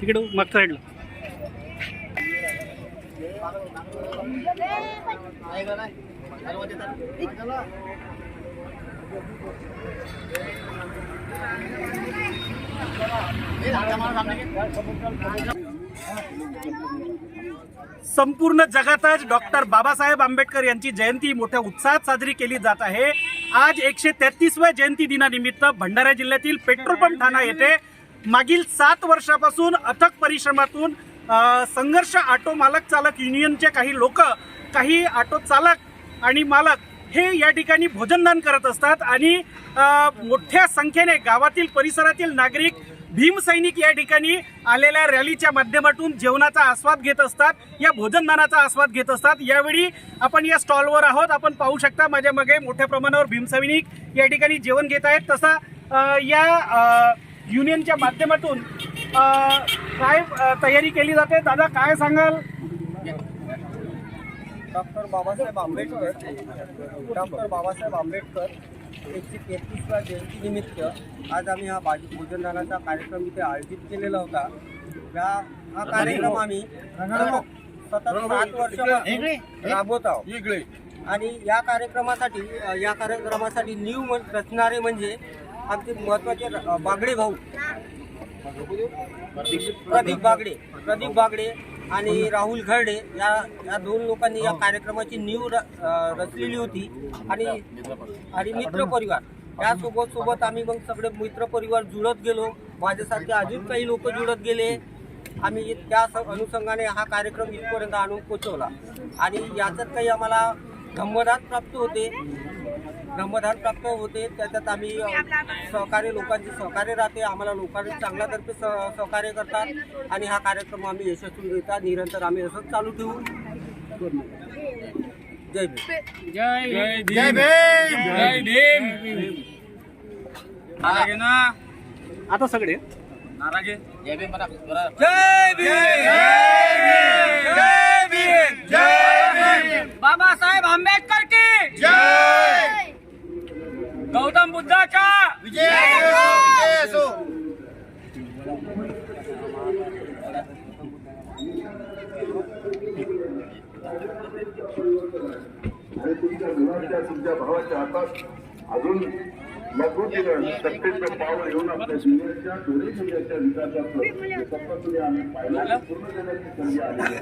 तिकडे मागच्या साईडला संपूर्ण जगातच डॉक्टर बाबासाहेब आंबेडकर यांची जयंती मोठ्या उत्साहात साजरी केली जात आहे. आज एकशे तेहतीसव्या जयंती दिनानिमित्त भंडारा जिल्ह्यातील पेट्रोल पंप ठाणा येथे मागील सात वर्षापासून अथक परिश्रमातून संघर्ष ऑटो मालक चालक युनियनचे काही लोक काही ऑटो चालक आणि मालक हे या ठिकाणी भोजनदान करत असतात आणि मोठ्या संख्येने गावातील परिसरातील नागरिक भीमसैनिक या ठिकाणी आलेल्या रॅलीच्या माध्यमातून जेवणाचा आस्वाद घेत असतात या भोजनदानाचा आस्वाद घेत असतात. यावेळी आपण या स्टॉलवर आहोत. आपण पाहू शकता माझ्या मागे मोठ्या प्रमाणावर भीमसैनिक या ठिकाणी जेवण घेत आहेत. तसा या युनियनच्या माध्यमातून काय तयारी केली जाते? दादा काय सांगाल? डॉक्टर बाबासाहेब आंबेडकर डॉक्टर बाबासाहेब आंबेडकर एकशे तेहतीसव्या जयंतीनिमित्त आज आम्ही हा भाजी भोजनदानाचा कार्यक्रम इथे आयोजित केलेला होता. या हा कार्यक्रम आम्ही सतत सात वर्षापासून राबवत आहोत. आणि या कार्यक्रमासाठी या कार्यक्रमासाठी न्यू रचणारे म्हणजे आमचे महत्त्वाचे अ, बागडे भाऊ. प्रदीप बागडे. प्रदीप बागडे. आणि राहुल खर्डे या या दोन लोकांनी या कार्यक्रमाची नीव र- रचलेली होती. आणि आणि मित्र परिवार. त्यासोबत सोबत आम्ही मग सगळे मित्र परिवार जुळत गेलो. माझ्यासारखे अजून काही लोक जुळत गेले. आम्ही त्या स- अनुषंगाने हा कार्यक्रम इथपर्यंत आणून पोचवला आणि याच्यात काही आम्हाला धम्मदात प्राप्त होते. धम्मदान प्राप्त होते. त्याच्यात आम्ही सहकार्य लोकांचे सहकार्य राहते. आम्हाला लोकांनी चांगल्या तर्फे सह सहकार्य करतात. आणि हा कार्यक्रम आम्ही यशस्वीरित्या निरंतर आम्ही असंच चालू ठेवू. जय भीम. जय आता सगळे. जय भीम बाबासाहेब आंबेडकर की गौतम बुद्धाचा आणि तुमच्या मुलांच्या तुमच्या भावाच्या हातात अजून मजबूतीनं सत्तेचं पावर येऊन आपल्या जिल्ह्याच्या दोन्ही जिल्ह्याच्या विकासाचं हे आम्ही पाहिलं पूर्ण करण्याची संधी आली आहे